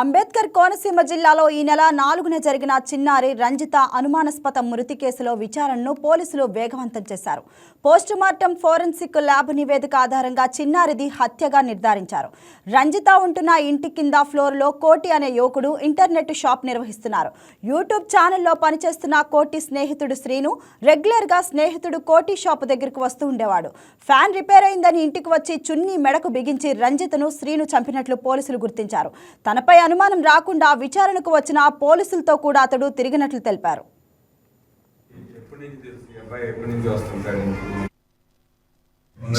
అంబేద్కర్ కోనసీమ జిల్లాలో ఈ నెల నాలుగున జరిగిన చిన్నారి రంజిత అనుమానాస్పద మృతి కేసులో విచారణను పోలీసులు వేగవంతం చేశారు. పోస్టుమార్టం ఫోరెన్సిక్ ల్యాబ్ నివేదిక ఆధారంగా చిన్నారిది హత్యగా నిర్ధారించారు. రంజిత ఉంటున్న ఇంటి కింద ఫ్లోర్లో కోటి అనే యువకుడు ఇంటర్నెట్ షాప్ నిర్వహిస్తున్నారు. యూట్యూబ్ ఛానల్లో పనిచేస్తున్న కోటి స్నేహితుడు శ్రీను రెగ్యులర్గా స్నేహితుడు కోటి షాప్ దగ్గరకు వస్తూ ఉండేవాడు. ఫ్యాన్ రిపేర్ అయిందని ఇంటికి వచ్చి చున్నీ మెడకు బిగించి రంజితను శ్రీను చంపినట్లు పోలీసులు గుర్తించారు. తనపై అనుమానం రాకుండా విచారణకు వచ్చిన పోలీసులతో కూడా అతడు తిరిగినట్లు తెలిపారు.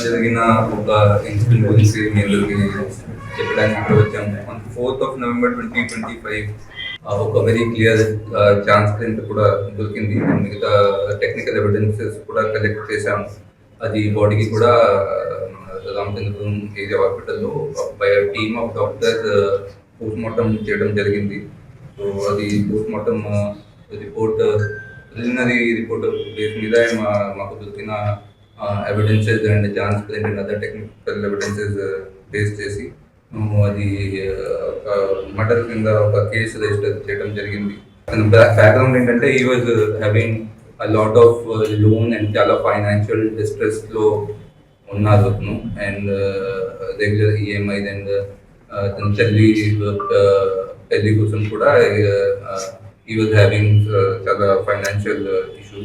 జరిగిన ఒక ఇన్సిడెంట్ గురించి చెప్పడానికి ఇక్కడ వచ్చాము. Fourth of November twenty twenty five ఒక వెరీ క్లియర్ ఛాన్స్ కూడా దొరికింది. మిగతా టెక్నికల్ ఎవిడెన్సెస్ కూడా కలెక్ట్ చేశాము. అది బాడీకి కూడా రామచంద్రపురం ఏరియా హాస్పిటల్లో by team of doctors post mortem చేయడం జరిగింది. సో అది post mortem report preliminary report base మీద మా- మాకు దొరికిన evidences and chance print other technical evidences base చేసి మేము అది మర్డర్ కింద ఒక కేసు రిజిస్టర్ చేయడం జరిగింది. బ్యాక్గ్రౌండ్ ఏంటంటే ఈ was having a lot of loan and చాలా ఫైనాన్షియల్ డిస్ట్రెస్లో ఉన్నారు అతను. అండ్ రెగ్యులర్ ఈఎంఐ అండ్ తన చెల్లి పెళ్ళి కోసం కూడా ఈ వాజ్ హ్యావింగ్ చాలా ఫైనాన్షియల్ ఇష్యూ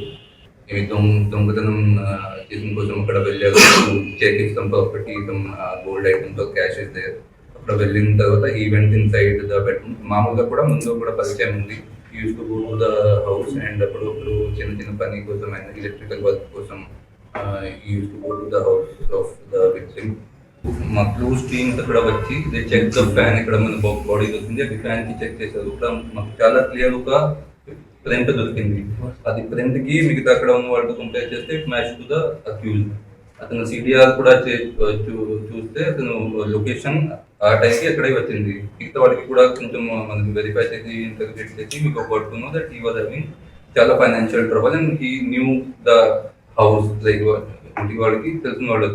ఇవి దొంగ దొంగతనం చేసిన కోసం అక్కడ వెళ్ళారు. చెక్ ఇస్తాం property some gold items cash is అక్కడ వెళ్ళిన తర్వాత event inside the bedroom మామూలుగా కూడా ముందు కూడా పరిచయం ఉంది. Used to go to the house and అప్పుడప్పుడు చిన్న చిన్న పని కోసం అండ్ ఎలక్ట్రికల్ వర్క్ కోసం used to go to the house of the victim మా క్లూస్ టీమ్స్ అక్కడ వచ్చి దే చెక్ ద ఫ్యాన్ ఇక్కడ మన బాడీ దొరికింది. అది ఫ్యాన్కి చెక్ చేశారు. ఇక్కడ మాకు చాలా క్లియర్ ఒక ప్రింట్ దొరికింది. అది ప్రింట్కి మిగతా అక్కడ ఉన్న వాళ్ళతో కంపేర్ చేస్తే it match to the accused అతను సిడిఆర్ కూడా చూస్తే అతను లొకేషన్ ఆ టైంకి అక్కడే వచ్చింది. మిగతా వాడికి కూడా కొంచెం మనం వెరిఫై చేసి ఇంటర్గ్రేట్ చేసి మీకు పడుతున్నాం దట్ హీ వాజ్ హ్యావింగ్ చాలా financial trouble and he knew the house like ఇంటి వాడికి తెలిసిన వాళ్ళు